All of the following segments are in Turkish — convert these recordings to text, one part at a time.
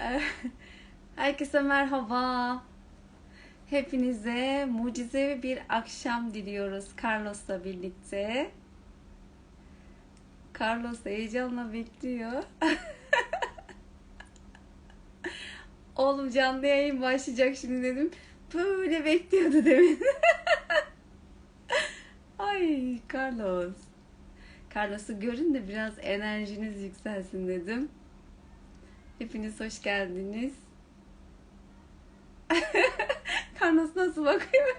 Herkese merhaba. Hepinize mucizevi bir akşam diliyoruz Carlos'la birlikte. Carlos heyecanla bekliyor. Oğlum canlı yayın başlayacak şimdi dedim. Böyle bekliyordu demin. Ay Carlos. Carlos'u görün de biraz enerjiniz yükselsin dedim. Hepiniz hoş geldiniz. Carlos nasıl bakıyor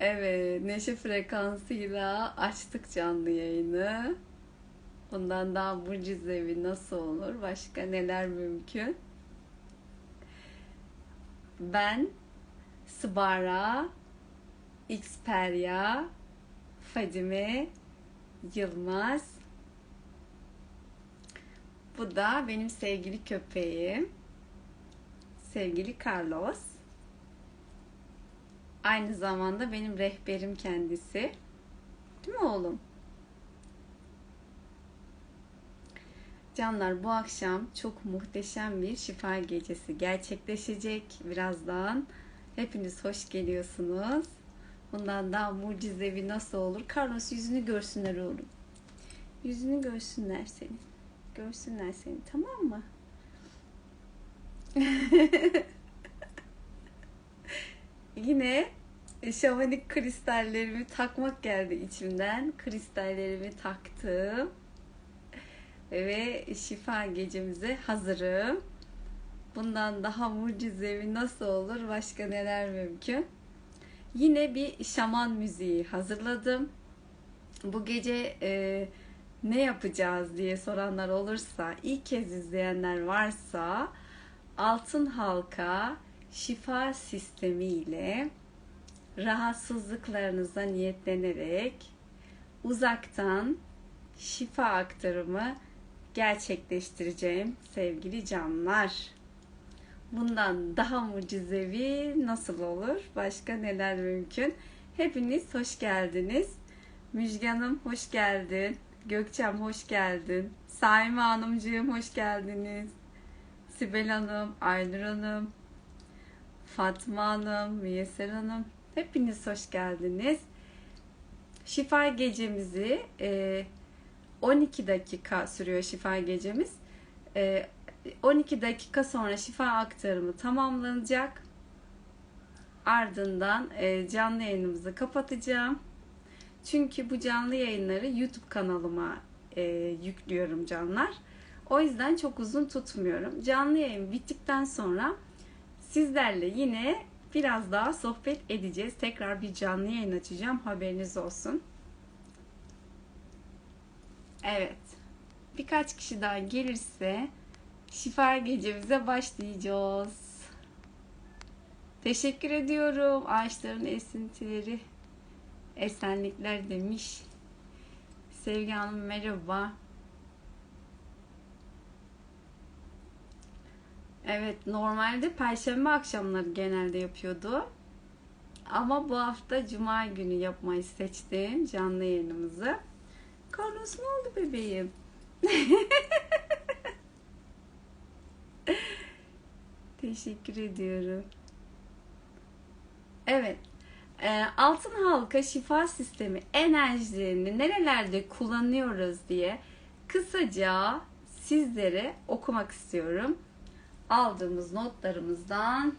evet, neşe frekansıyla açtık canlı yayını. Bundan daha mucizevi nasıl olur? Başka neler mümkün? Ben Sbara Xperia Fadime Yılmaz bu da benim sevgili köpeğim. Sevgili Carlos. Aynı zamanda benim rehberim kendisi. Değil mi oğlum? Canlar bu akşam çok muhteşem bir şifa gecesi gerçekleşecek birazdan. Hepiniz hoş geliyorsunuz. Bundan daha mucizevi nasıl olur? Carlos yüzünü görsünler oğlum. Yüzünü görsünler senin. Görsünler seni tamam mı? Yine şamanik kristallerimi takmak geldi içimden. Kristallerimi taktım. Ve şifa gecemize hazırım. Bundan daha mucizevi nasıl olur? Başka neler mümkün? Yine bir şaman müziği hazırladım. Bu gece e, ne yapacağız diye soranlar olursa, ilk kez izleyenler varsa altın halka şifa sistemi ile rahatsızlıklarınıza niyetlenerek uzaktan şifa aktarımı gerçekleştireceğim sevgili canlar. Bundan daha mucizevi nasıl olur? Başka neler mümkün? Hepiniz hoş geldiniz. Müjganım hoş geldin. Gökçem hoş geldin. Saime Hanımcığım hoş geldiniz. Sibel Hanım, Aynur Hanım, Fatma Hanım, Müyesser Hanım. Hepiniz hoş geldiniz. Şifa gecemizi 12 dakika sürüyor şifa gecemiz. 12 dakika sonra şifa aktarımı tamamlanacak. Ardından canlı yayınımızı kapatacağım. Çünkü bu canlı yayınları YouTube kanalıma e, yüklüyorum canlar. O yüzden çok uzun tutmuyorum. Canlı yayın bittikten sonra sizlerle yine biraz daha sohbet edeceğiz. Tekrar bir canlı yayın açacağım. Haberiniz olsun. Evet. Birkaç kişi daha gelirse şifa gecemize başlayacağız. Teşekkür ediyorum. Ağaçların esintileri esenlikler demiş. Sevgi Hanım merhaba. Evet normalde perşembe akşamları genelde yapıyordu. Ama bu hafta cuma günü yapmayı seçtim canlı yayınımızı. Carlos ne oldu bebeğim? Teşekkür ediyorum. Evet altın halka şifa sistemi enerjilerini nerelerde kullanıyoruz diye kısaca sizlere okumak istiyorum. Aldığımız notlarımızdan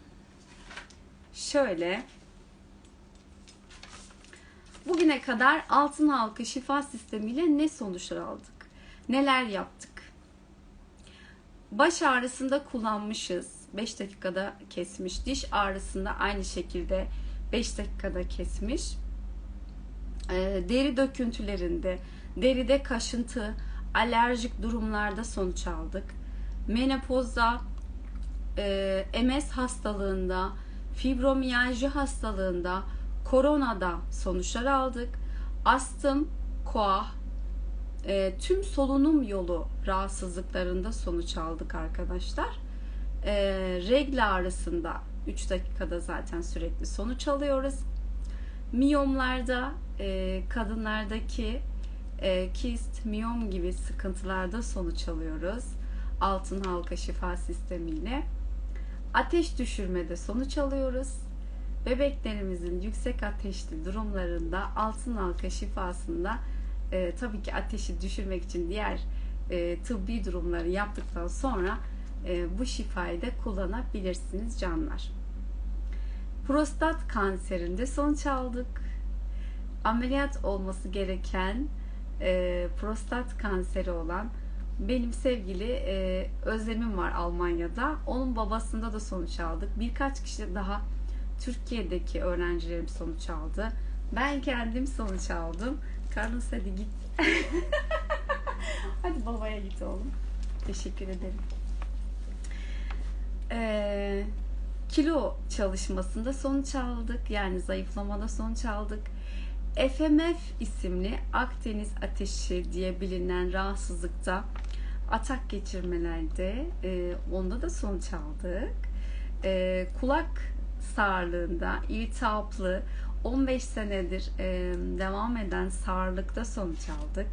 şöyle Bugüne kadar altın halka şifa sistemiyle ne sonuçlar aldık? Neler yaptık? Baş ağrısında kullanmışız. 5 dakikada kesmiş. Diş ağrısında aynı şekilde 5 dakikada kesmiş. E, deri döküntülerinde, deride kaşıntı, alerjik durumlarda sonuç aldık. Menopozda, e, MS hastalığında, fibromiyalji hastalığında, koronada sonuçlar aldık. Astım, koah, e, tüm solunum yolu rahatsızlıklarında sonuç aldık arkadaşlar. E, regl ağrısında 3 dakikada zaten sürekli sonuç alıyoruz. Miyomlarda e, kadınlardaki e, kist, miyom gibi sıkıntılarda sonuç alıyoruz. altın halka şifa sistemiyle. Ateş düşürmede sonuç alıyoruz. Bebeklerimizin yüksek ateşli durumlarında altın halka şifasında e, tabii ki ateşi düşürmek için diğer e, tıbbi durumları yaptıktan sonra e, bu şifayı da kullanabilirsiniz canlar. Prostat kanserinde sonuç aldık. Ameliyat olması gereken e, prostat kanseri olan benim sevgili e, Özlem'im var Almanya'da. Onun babasında da sonuç aldık. Birkaç kişi daha Türkiye'deki öğrencilerim sonuç aldı. Ben kendim sonuç aldım. Carlos hadi git. hadi babaya git oğlum. Teşekkür ederim. Ee, kilo çalışmasında sonuç aldık. Yani zayıflamada sonuç aldık. FMF isimli Akdeniz ateşi diye bilinen rahatsızlıkta atak geçirmelerde e, onda da sonuç aldık. E, kulak sağırlığında iltihaplı 15 senedir e, devam eden sağırlıkta sonuç aldık.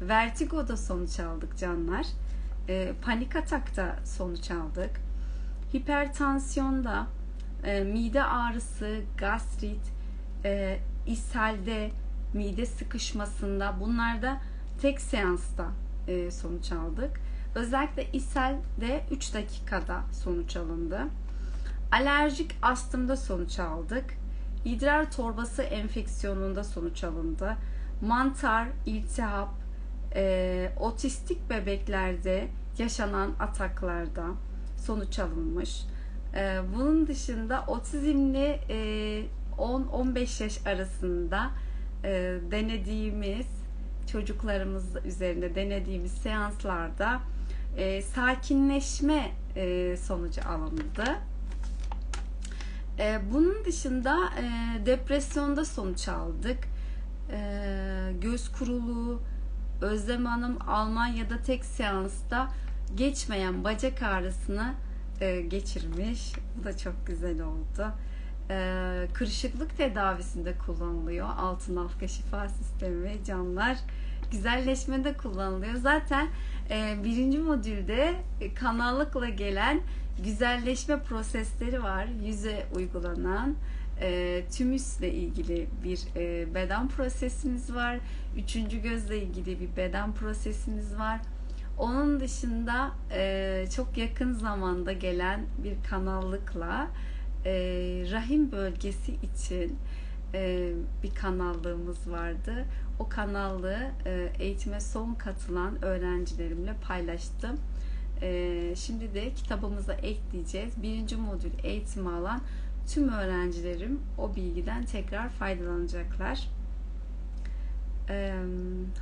Vertigo'da sonuç aldık canlar. E, panik atakta sonuç aldık. Hipertansiyonda, e, mide ağrısı, gastrit, e, ishalde, mide sıkışmasında bunlarda tek seansta e, sonuç aldık. Özellikle ishalde 3 dakikada sonuç alındı. Alerjik astımda sonuç aldık. İdrar torbası enfeksiyonunda sonuç alındı. Mantar, iltihap, e, otistik bebeklerde yaşanan ataklarda sonuç alınmış. E, bunun dışında otizmli e, 10-15 yaş arasında e, denediğimiz çocuklarımız üzerinde denediğimiz seanslarda e, sakinleşme e, sonucu alındı. E, bunun dışında e, depresyonda sonuç aldık. E, göz kuruluğu, Özlem Hanım Almanya'da tek seansta geçmeyen bacak ağrısını e, geçirmiş. Bu da çok güzel oldu. E, kırışıklık tedavisinde kullanılıyor. Altın halka şifa sistemi ve canlar güzelleşmede kullanılıyor. Zaten e, birinci modülde e, kanallıkla gelen güzelleşme prosesleri var. Yüze uygulanan e, tümüsle ilgili bir e, beden prosesimiz var. Üçüncü gözle ilgili bir beden prosesimiz var. Onun dışında e, çok yakın zamanda gelen bir kanallıkla e, rahim bölgesi için e, bir kanallığımız vardı. O kanallığı e, eğitime son katılan öğrencilerimle paylaştım. E, şimdi de kitabımıza ekleyeceğiz. Birinci modül eğitimi alan tüm öğrencilerim o bilgiden tekrar faydalanacaklar. Ee,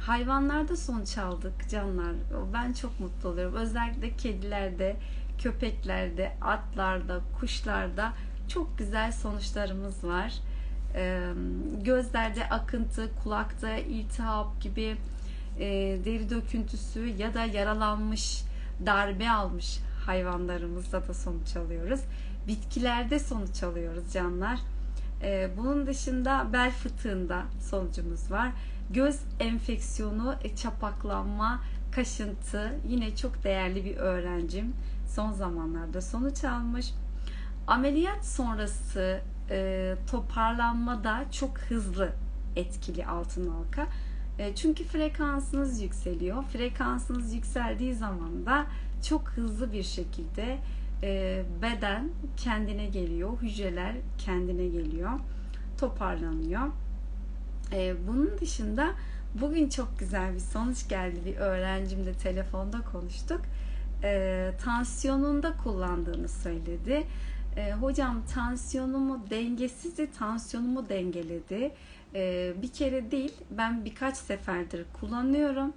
hayvanlarda sonuç aldık canlar. Ben çok mutlu oluyorum. Özellikle kedilerde, köpeklerde, atlarda, kuşlarda çok güzel sonuçlarımız var. Ee, gözlerde akıntı, kulakta iltihap gibi e, deri döküntüsü ya da yaralanmış, darbe almış hayvanlarımızda da sonuç alıyoruz. Bitkilerde sonuç alıyoruz canlar. Ee, bunun dışında bel fıtığında sonucumuz var. Göz enfeksiyonu, e, çapaklanma, kaşıntı yine çok değerli bir öğrencim. Son zamanlarda sonuç almış. Ameliyat sonrası e, toparlanmada çok hızlı etkili altın halka. E, çünkü frekansınız yükseliyor. Frekansınız yükseldiği zaman da çok hızlı bir şekilde e, beden kendine geliyor, hücreler kendine geliyor, toparlanıyor. E, bunun dışında bugün çok güzel bir sonuç geldi. Bir öğrencimle telefonda konuştuk. E, tansiyonunda kullandığını söyledi. E, hocam tansiyonumu dengesizdi, tansiyonumu dengeledi. E, bir kere değil, ben birkaç seferdir kullanıyorum.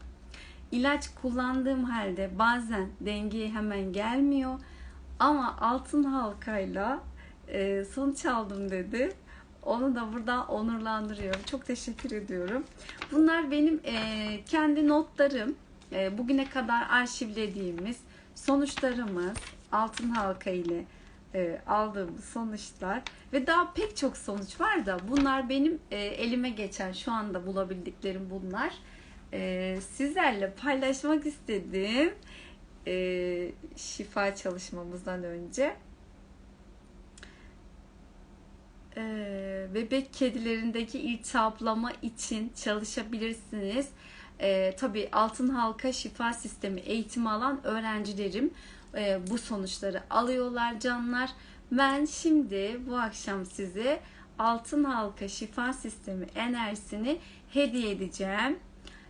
İlaç kullandığım halde bazen dengeye hemen gelmiyor. Ama altın halkayla e, sonuç aldım dedi. Onu da burada onurlandırıyorum. Çok teşekkür ediyorum. Bunlar benim e, kendi notlarım. E, bugüne kadar arşivlediğimiz sonuçlarımız altın halka ile e, aldığımız sonuçlar ve daha pek çok sonuç var da bunlar benim e, elime geçen şu anda bulabildiklerim bunlar. E, sizlerle paylaşmak istedim. e, şifa çalışmamızdan önce. E, bebek kedilerindeki iltihaplama için çalışabilirsiniz. E, tabii altın halka şifa sistemi eğitimi alan öğrencilerim e, bu sonuçları alıyorlar canlar. Ben şimdi bu akşam size altın halka şifa sistemi enerjisini hediye edeceğim.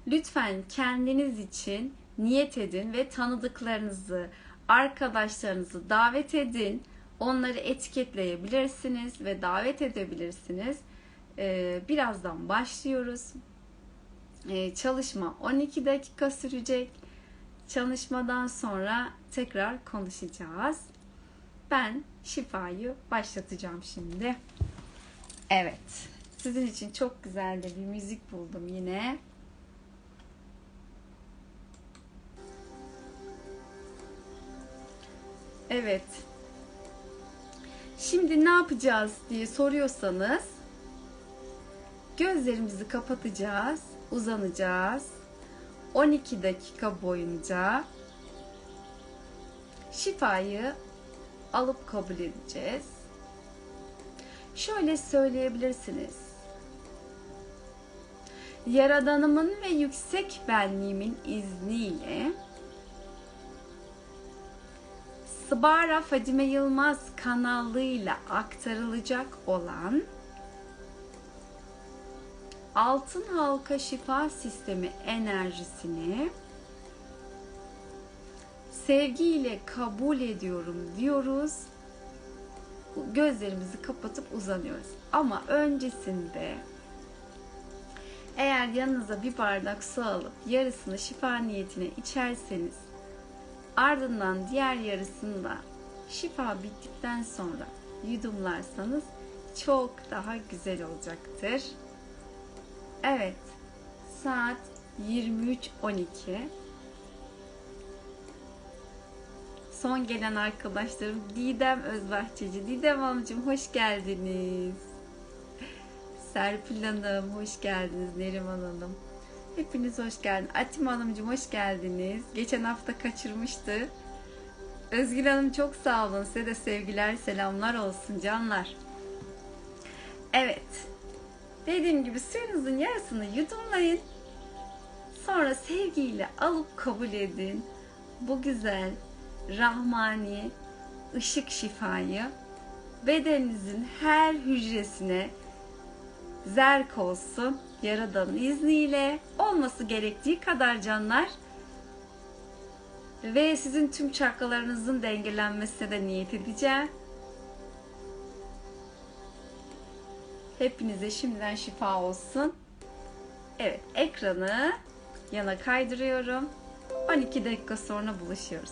Lütfen kendiniz için niyet edin ve tanıdıklarınızı, arkadaşlarınızı davet edin. Onları etiketleyebilirsiniz ve davet edebilirsiniz. Ee, birazdan başlıyoruz. Ee, çalışma 12 dakika sürecek. Çalışmadan sonra tekrar konuşacağız. Ben şifayı başlatacağım şimdi. Evet. Sizin için çok güzel de bir müzik buldum yine. Evet. Şimdi ne yapacağız diye soruyorsanız gözlerimizi kapatacağız, uzanacağız. 12 dakika boyunca şifayı alıp kabul edeceğiz. Şöyle söyleyebilirsiniz. Yaradanımın ve yüksek benliğimin izniyle Sıbara Fadime Yılmaz kanalıyla aktarılacak olan altın halka şifa sistemi enerjisini sevgiyle kabul ediyorum diyoruz. Gözlerimizi kapatıp uzanıyoruz. Ama öncesinde eğer yanınıza bir bardak su alıp yarısını şifa niyetine içerseniz ardından diğer yarısını da şifa bittikten sonra yudumlarsanız çok daha güzel olacaktır. Evet. Saat 23.12. Son gelen arkadaşlarım Didem Özbahçeci. Didem Hanımcığım hoş geldiniz. Serpil Hanım hoş geldiniz. Neriman Hanım. Hepiniz hoş geldiniz. Atim Hanımcığım hoş geldiniz. Geçen hafta kaçırmıştı. Özgül Hanım çok sağ olun. Size de sevgiler, selamlar olsun canlar. Evet. Dediğim gibi suyunuzun yarısını yudumlayın. Sonra sevgiyle alıp kabul edin. Bu güzel, rahmani, ışık şifayı bedeninizin her hücresine zerk olsun. Yaradanın izniyle olması gerektiği kadar canlar ve sizin tüm çakralarınızın dengelenmesine de niyet edeceğim. Hepinize şimdiden şifa olsun. Evet, ekranı yana kaydırıyorum. 12 dakika sonra buluşuyoruz.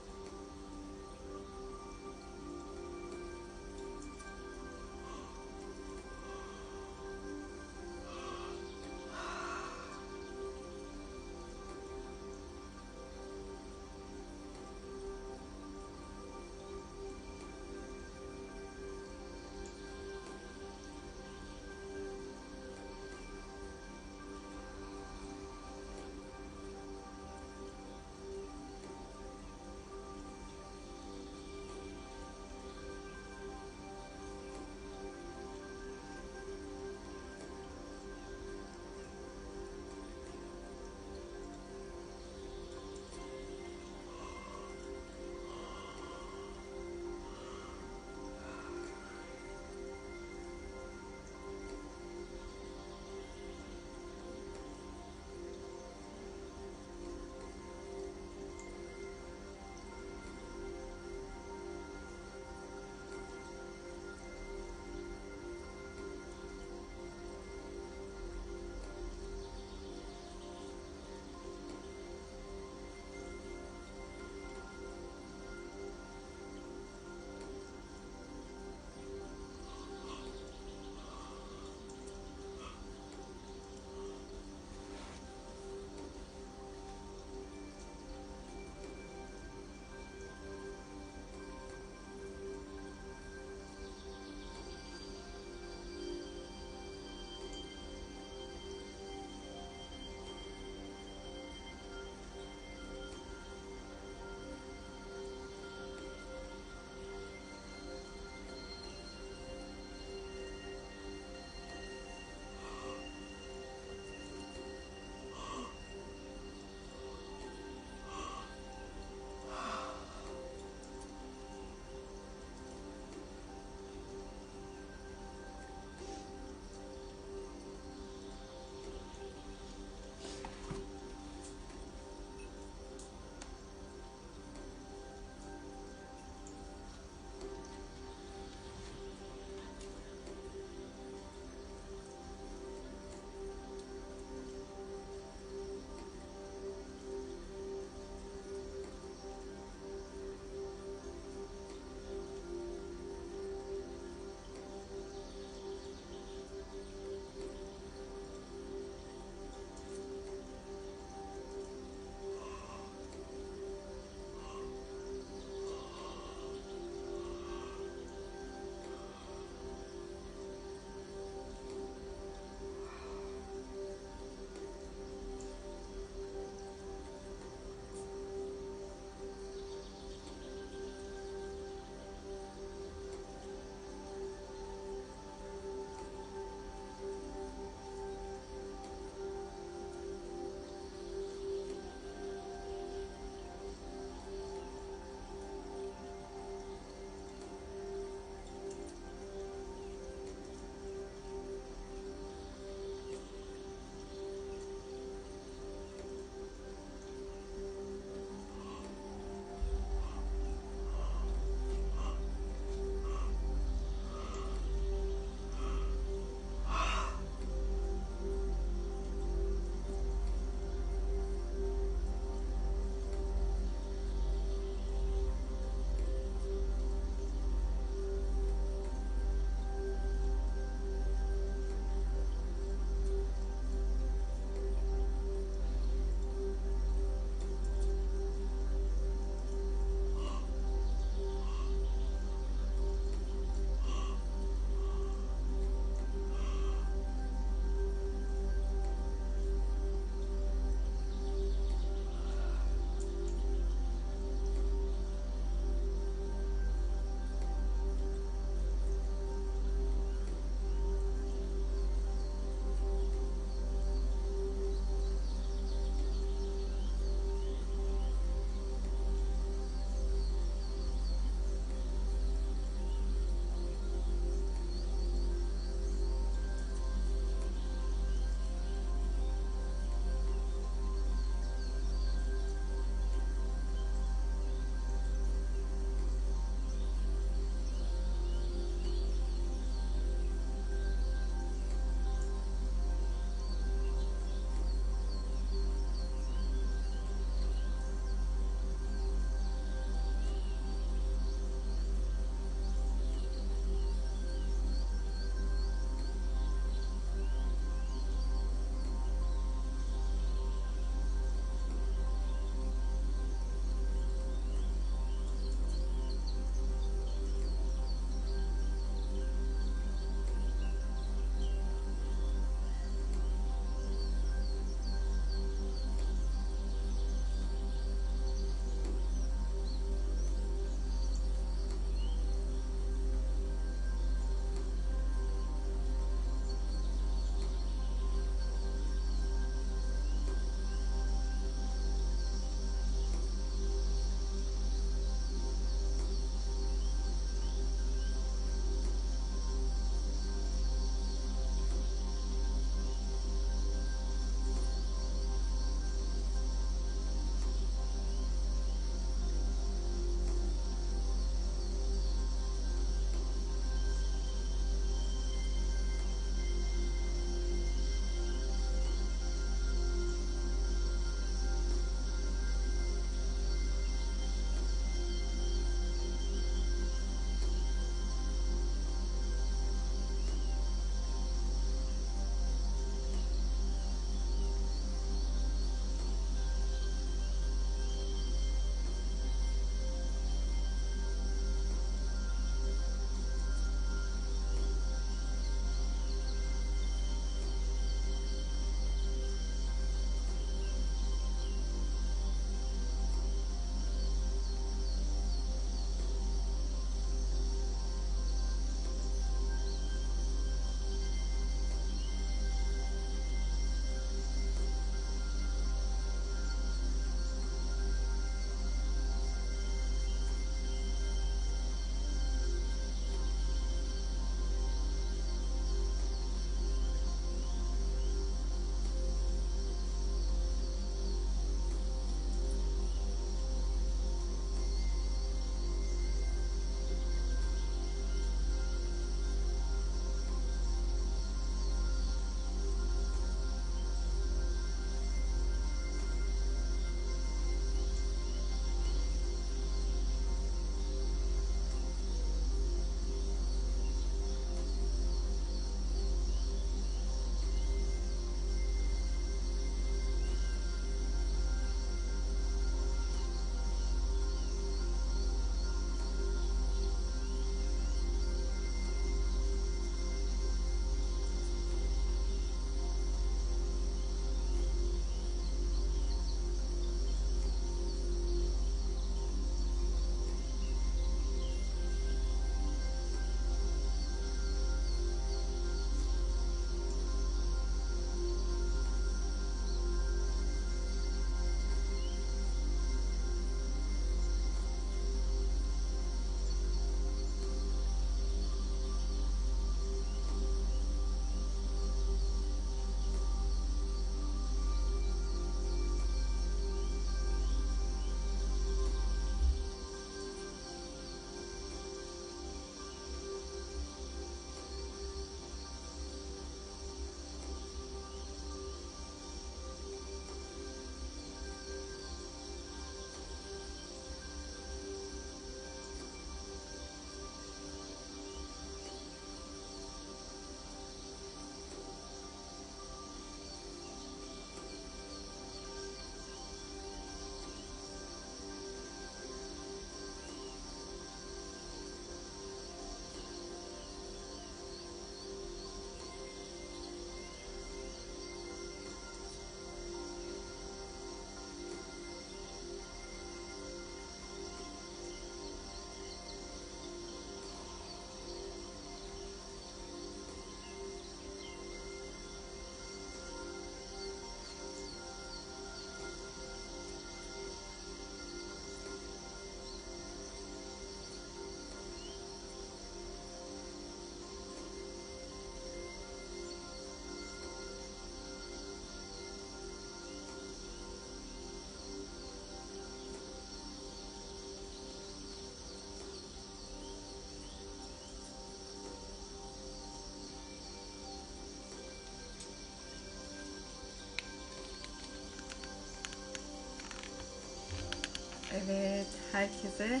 Herkese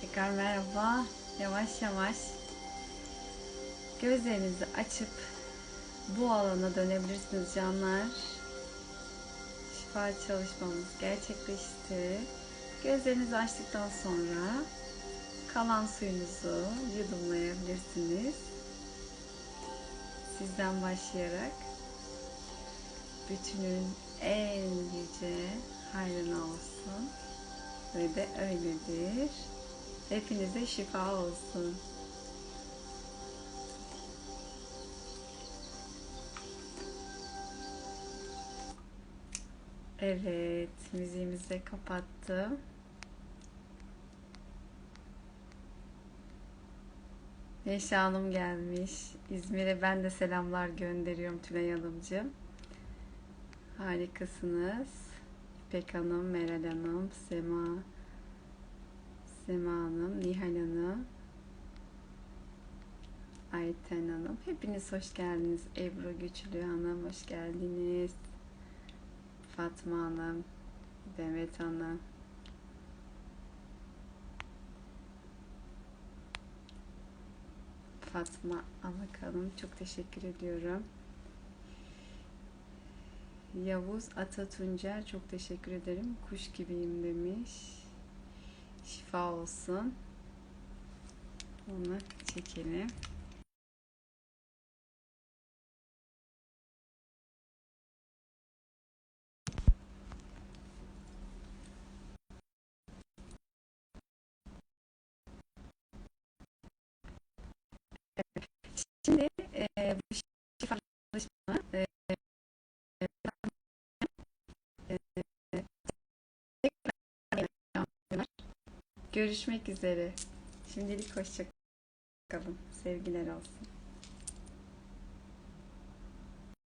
tekrar merhaba. Yavaş yavaş gözlerinizi açıp bu alana dönebilirsiniz canlar. Şifa çalışmamız gerçekleşti. Gözlerinizi açtıktan sonra kalan suyunuzu yudumlayabilirsiniz. Sizden başlayarak bütünün en yüce hayrına olsun ve de öyledir. Hepinize şifa olsun. Evet, müziğimizi de kapattım. Neşe Hanım gelmiş. İzmir'e ben de selamlar gönderiyorum Tülay Hanımcığım. Harikasınız. İpek Hanım, Meral Hanım, Sema, Sema Hanım, Nihal Hanım, Ayten Hanım. Hepiniz hoş geldiniz. Ebru Güçlü Hanım hoş geldiniz. Fatma Hanım, Demet Hanım. Fatma Alak Hanım çok teşekkür ediyorum. Yavuz Atatuncer çok teşekkür ederim. Kuş gibiyim demiş. Şifa olsun. Onu çekelim. Şimdi e, bu şifa çalışma e, Görüşmek üzere. Şimdilik hoşça kalın. Sevgiler olsun.